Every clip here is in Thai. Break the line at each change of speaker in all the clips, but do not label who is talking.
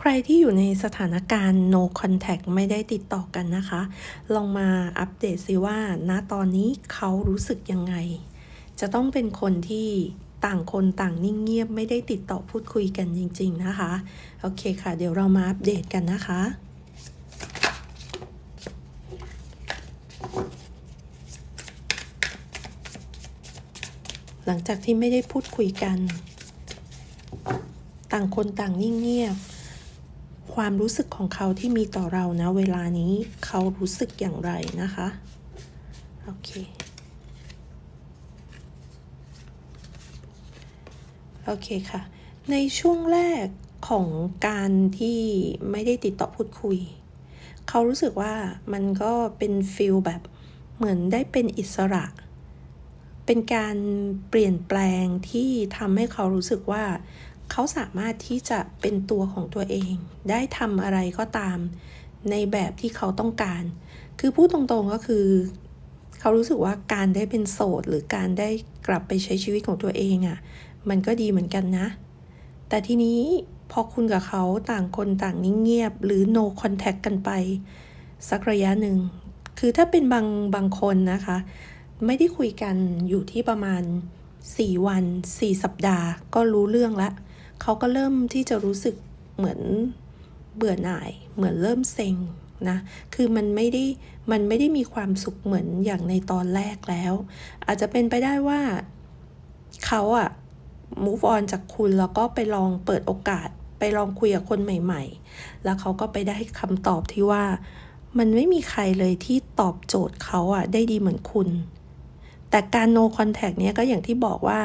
ใครที่อยู่ในสถานการณ์ no contact ไม่ได้ติดต่อกันนะคะ ลองมาอัปเดตซิว่าณตอนนี้เขารู้สึกยังไง จะต้องเป็นคนที่ต่างคนต่างนิ่งเงียบไม่ได้ติดต่อพูดคุยกันจริง ๆ นะคะ โอเคค่ะ เดี๋ยวเรามาอัปเดตกันนะคะหลังจากที่ไม่ได้พูดคุยกัน ต่างคนต่างนิ่งเงียบ ความรู้สึกของเขาที่มีต่อเรานะเวลานี้เขารู้สึกอย่างไรนะคะ โอเค โอเคค่ะ ในช่วงแรกของการที่ไม่ได้ติดต่อพูดคุย เขารู้สึกว่ามันก็เป็นฟิลแบบเหมือนได้เป็นอิสระ เป็นการเปลี่ยนแปลงที่ทำให้เขารู้สึกว่า เขาสามารถที่จะเป็นตัวของตัวเอง ได้ทำอะไรก็ตาม ในแบบที่เขาต้องการ คือพูดตรงๆก็คือ เขารู้สึกว่าการได้เป็นโสด หรือการได้กลับไปใช้ชีวิตของตัวเองอะ่ะ มันก็ดีเหมือนกันนะ แต่ทีนี้พอคุณกับเขาต่างคนต่างนิ่งเงียบ หรือ no contact กันไป สักระยะหนึ่ง คือถ้าเป็นบางบางคนนะคะ ไม่ได้คุยกันอยู่ที่ประมาณ 4 วัน 4 สัปดาห์ ก็รู้เรื่องละ เขาก็เริ่มที่จะรู้สึกเหมือนเบื่อหน่าย เหมือนเริ่มเซ็งนะ คือมันไม่ได้ มันไม่ได้มีความสุขเหมือนอย่างในตอนแรกแล้ว อาจจะเป็นไปได้ว่าเขาอะ move on จากคุณแล้วก็ไปลองเปิดโอกาส ไปลองคุยกับคนใหม่ ๆ แล้วเขาก็ไปได้คำตอบที่ว่า มันไม่มีใครเลยที่ตอบโจทย์เขาอะได้ดีเหมือนคุณ แต่การ no contact เนี้ยก็อย่างที่บอกว่า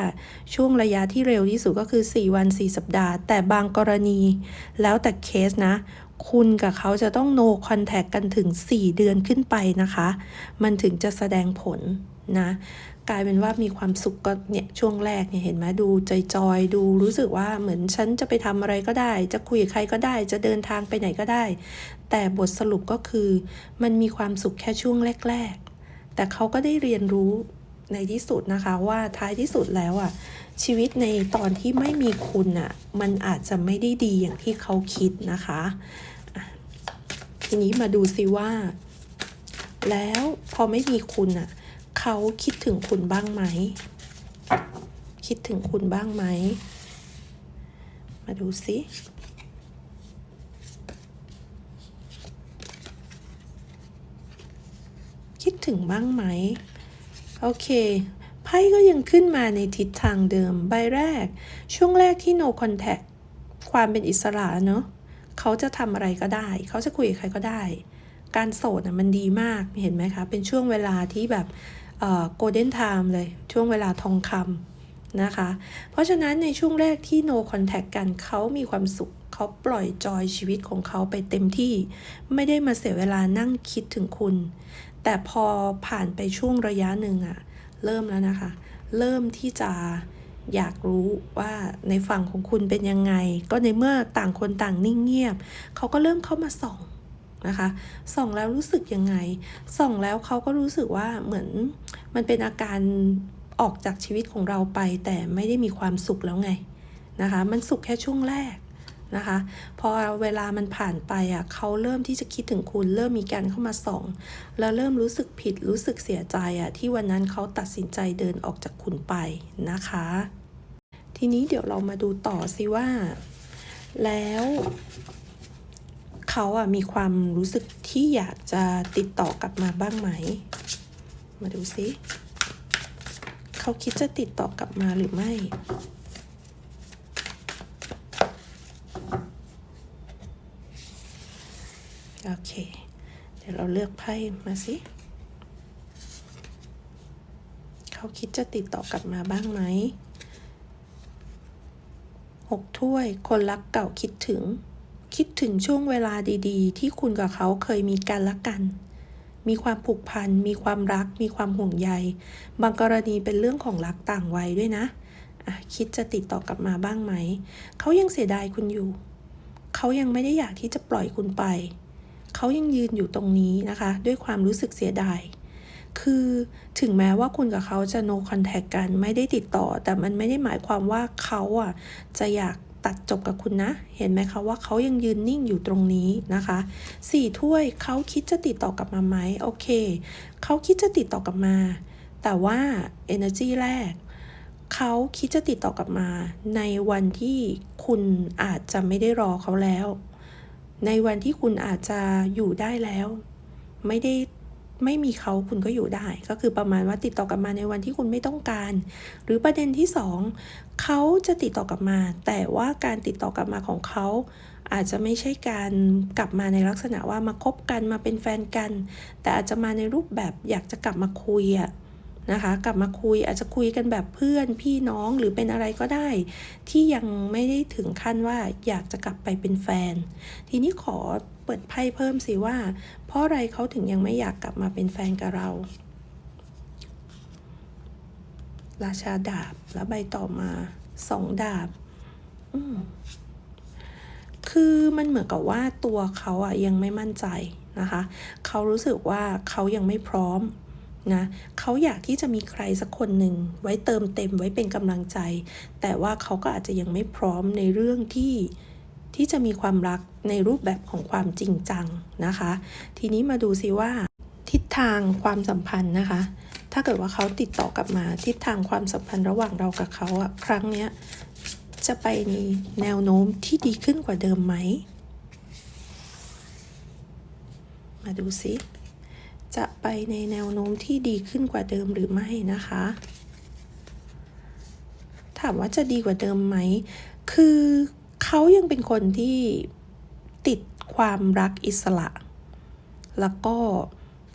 ช่วงระยะที่เร็วที่สุดก็คือ 4 วัน 4 สัปดาห์ แต่บางกรณี แล้วแต่เคสนะ คุณกับเขาจะต้อง no contact กันถึง 4 เดือนขึ้นไปนะคะ มันถึงจะแสดงผลนะกลายเป็นว่ามีความสุขก็เนี่ยช่วงแรกเนี่ยเห็นไหมดูจอยดูรู้สึกว่าเหมือนฉันจะไปทำอะไรก็ได้ จะคุยกับใครก็ได้ จะเดินทางไปไหนก็ได้ แต่บทสรุปก็คือ มันมีความสุขแค่ช่วงแรก ๆ แต่เขาก็ได้เรียนรู้ ในที่สุดนะคะว่าท้ายที่สุดแล้วอะชีวิตในตอนที่ไม่มีคุณอะมันอาจจะไม่ได้ดีอย่างที่เขาคิดนะคะ ทีนี้มาดูซิว่า แล้วพอไม่มีคุณอะเขาคิดถึงคุณบ้างไหม คิดถึงคุณบ้างไหม มาดูซิคิดถึงบ้างไหม โอเค ไพ่ก็ยังขึ้นมาในทิศทางเดิม ใบแรก ช่วงแรกที่ no contact ความเป็นอิสระเนาะเขาจะทำอะไรก็ได้ เขาจะคุยกับใครก็ได้ การโสดนะมันดีมากเห็นไหมคะ เป็นช่วงเวลาที่แบบโกลเด้นไทม์เลย ช่วงเวลาทองคำ นะคะ เพราะฉะนั้นในช่วงแรกที่ no contact กันเขามีความสุขเขาปล่อยจอยชีวิตของเขาไปเต็มที่ ไม่ได้มาเสียเวลานั่งคิดถึงคุณ แต่พอผ่านไปช่วงระยะหนึ่งอะเริ่มแล้วนะคะ เริ่มที่จะอยากรู้ว่าในฝั่งของคุณเป็นยังไง ก็ในเมื่อต่างคนต่างนิ่งเงียบ เขาก็เริ่มเข้ามาส่องนะคะส่องแล้วรู้สึกยังไงส่องแล้วเขาก็รู้สึกว่าเหมือนมันเป็นอาการ ออกจากชีวิตของเราไป แต่ไม่ได้มีความสุขแล้วไงนะคะ มันสุขแค่ช่วงแรกนะคะ พอเวลามันผ่านไปอะเขาเริ่มที่จะคิดถึงคุณ เริ่มมีการเข้ามาส่อง แล้วเริ่มรู้สึกผิดรู้สึกเสียใจอะที่วันนั้นเขาตัดสินใจเดินออกจากคุณไปนะคะ ทีนี้เดี๋ยวเรามาดูต่อสิว่า แล้วเขาอะมีความรู้สึกที่อยากจะติดต่อกลับมาบ้างไหม มาดูซิ เขาคิดจะติดต่อกลับมาหรือไม่ โอเค เดี๋ยวเราเลือกไพ่มาสิ เขาคิดจะติดต่อกลับมาบ้างไหมหกถ้วย คนรักเก่าคิดถึง คิดถึงช่วงเวลาดี ๆ ที่คุณกับเขาเคยมีกันและกัน มีความผูกพัน มีความรัก มีความห่วงใย บางกรณีเป็นเรื่องของรักต่างวัยด้วยนะะคิดจะติดต่อกลับมาบ้างไหม เขายังเสียดายคุณอยู่ เขายังไม่ได้อยากที่จะปล่อยคุณไป เขายังยืนอยู่ตรงนี้นะคะ ด้วยความรู้สึกเสียดาย คือถึงแม้ว่าคุณกับเขาจะ no contact กัน ไม่ได้ติดต่อ แต่มันไม่ได้หมายความว่าเขาอะจะอยาก ตัดจบกับคุณนะ เห็นไหมคะว่าเขายังยืนนิ่งอยู่ตรงนี้นะคะสี่ถ้วยเขาคิดจะติดต่อกลับมาไหมโอเคเขาคิดจะติดต่อกลับมา แต่ว่า energy แรกเขาคิดจะติดต่อกลับมา ในวันที่คุณอาจจะไม่ได้รอเขาแล้ว ในวันที่คุณอาจจะอยู่ได้แล้ว ไม่ได้ ไม่มีเขาคุณก็อยู่ได้ ก็คือประมาณว่าติดต่อกลับมาในวันที่คุณไม่ต้องการ หรือประเด็นที่สองเขาจะติดต่อกลับมา แต่ว่าการติดต่อกลับมาของเขาอาจจะไม่ใช่การกลับมาในลักษณะว่ามาคบกันมาเป็นแฟนกัน แต่อาจจะมาในรูปแบบอยากจะกลับมาคุยอะนะคะ กลับมาคุยอาจจะคุยกันแบบเพื่อนพี่น้องหรือเป็นอะไรก็ได้ ที่ยังไม่ได้ถึงขั้นว่าอยากจะกลับไปเป็นแฟน ทีนี้ขอ เปิดไพ่เพิ่มสิว่า เพราะอะไรเขาถึงยังไม่อยากกลับมาเป็นแฟนกับเรา ราชาดาบแล้วใบต่อมาสองดาบคือมันเหมือนกับว่าตัวเขาอะยังไม่มั่นใจนะคะ เขารู้สึกว่าเขายังไม่พร้อมนะเขาอยากที่จะมีใครสักคนหนึ่งไว้เติมเต็มไว้เป็นกำลังใจ แต่ว่าเขาก็อาจจะยังไม่พร้อมในเรื่องที่ ที่จะมีความรักในรูปแบบของความจริงจังนะคะ ทีนี้มาดูซิว่า ทิศทางความสัมพันธ์นะคะ ถ้าเกิดว่าเขาติดต่อกลับมาทิศทางความสัมพันธ์ระหว่างเรากับเขาอะครั้งเนี้ยจะไปในแนวโน้มที่ดีขึ้นกว่าเดิมไหม มาดูซิจะไปในแนวโน้มที่ดีขึ้นกว่าเดิมหรือไม่นะคะ ถามว่าจะดีกว่าเดิมไหม คือ เขายังเป็นคนที่ติดความรักอิสระ แล้วก็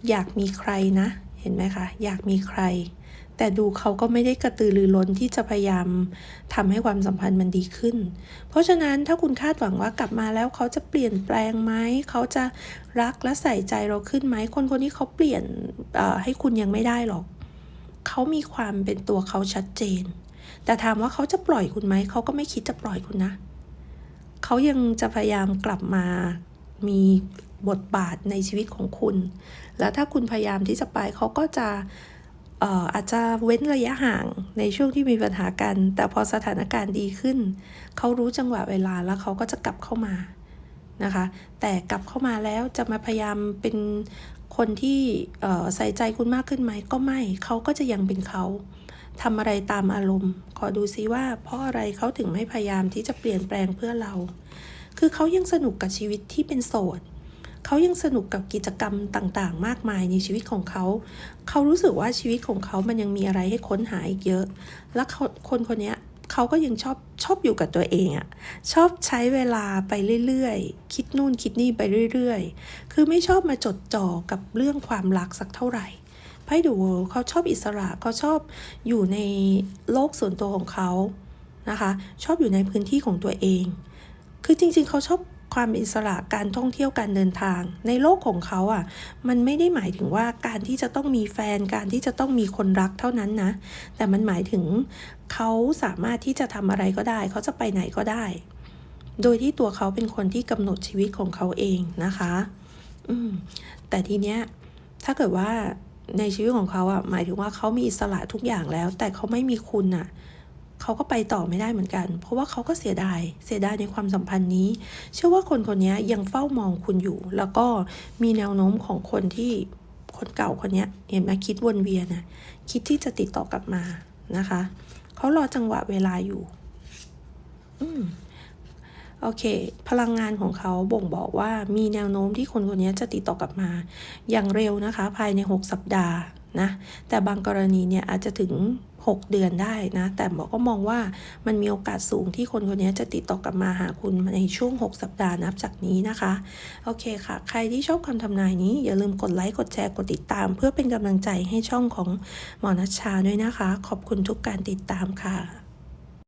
อยากมีใครนะ เห็นไหมคะ อยากมีใคร แต่ดูเขาก็ไม่ได้กระตือรือร้นที่จะพยายามทำให้ความสัมพันธ์มันดีขึ้น เพราะฉะนั้นถ้าคุณคาดหวังว่ากลับมาแล้วเขาจะเปลี่ยนแปลงไหม เขาจะรักและใส่ใจเราขึ้นไหม คนคนนี้เขาเปลี่ยนให้คุณยังไม่ได้หรอก เขามีความเป็นตัวเขาชัดเจน แต่ถามว่าเขาจะปล่อยคุณไหม เขาก็ไม่คิดจะปล่อยคุณนะเเขายังจะพยายามกลับมามีบทบาทในชีวิตของคุณ แล้วถ้าคุณพยายามที่จะไปเขาก็จะอาจจะเว้นระยะห่างในช่วงที่มีปัญหากัน แต่พอสถานการณ์ดีขึ้น เขารู้จังหวะเวลาแล้วเขาก็จะกลับเข้ามานะคะ แต่กลับเข้ามาแล้วจะมาพยายามเป็นคนที่ใส่ใจคุณมากขึ้นไหมก็ไม่ เขาก็จะยังเป็นเขา ทำอะไรตามอารมณ์ ขอดูซิว่า เพราะอะไรเขาถึงไม่พยายามที่จะเปลี่ยนแปลงเพื่อเรา คือเขายังสนุกกับชีวิตที่เป็นโสดเขายังสนุกกับกิจกรรมต่างๆ มากมายในชีวิตของเขา เขารู้สึกว่าชีวิตของเขามันยังมีอะไรให้ค้นหาอีกเยอะ และคนคนนี้เขาก็ยังชอบชอบอยู่กับตัวเองอะชอบใช้เวลาไปเรื่อยๆ คิดนู่นคิดนี่ไปเรื่อยๆ คือไม่ชอบมาจดจ่อกับเรื่องความรักสักเท่าไหร่ ไพ่เดูเขาชอบอิสระเขาชอบอยู่ในโลกส่วนตัวของเขานะคะ ชอบอยู่ในพื้นที่ของตัวเอง คือจริงๆ เขาชอบความอิสระการท่องเที่ยวการเดินทาง ในโลกของเขาอะ มันไม่ได้หมายถึงว่าการที่จะต้องมีแฟนการที่จะต้องมีคนรักเท่านั้นนะ แต่มันหมายถึงเขาสามารถที่จะทำอะไรก็ได้ เขาจะไปไหนก็ได้ โดยที่ตัวเขาเป็นคนที่กำหนดชีวิตของเขาเองนะคะ อืมแต่ทีเนี้ยถ้าเกิดว่า ในชีวิตของเขาอะหมายถึงว่าเขามีอิสระทุกอย่างแล้ว แต่เขาไม่มีคุณอะเขาก็ไปต่อไม่ได้เหมือนกัน เพราะว่าเขาก็เสียดาย เสียดายในความสัมพันธ์นี้ เชื่อว่าคนคนนี้ยังเฝ้ามองคุณอยู่ แล้วก็มีแนวโน้มของคนที่คนเก่าคนนี้เห็นไหมคิดวนเวียนนะคิดที่จะติดต่อกลับมานะคะ เขารอจังหวะเวลาอยู่ อืม โอเค พลังงานของเขาบ่งบอกว่ามีแนวโน้มที่คนคนนี้จะติดต่อกลับมา อย่างเร็วนะคะ ภายใน 6 สัปดาห์นะ แต่บางกรณีเนี่ยอาจจะถึง 6 เดือนได้นะ แต่หมอก็มองว่ามันมีโอกาสสูงที่คนคนนี้จะติดต่อกลับมาหาคุณในช่วง 6 สัปดาห์นับจากนี้นะคะ โอเคค่ะ ใครที่ชอบคำทำนายนี้ อย่าลืมกดไลค์ กดแชร์ กดติดตาม เพื่อเป็นกำลังใจให้ช่องของหมอนัชชาด้วยนะคะ ขอบคุณทุกการติดตามค่ะ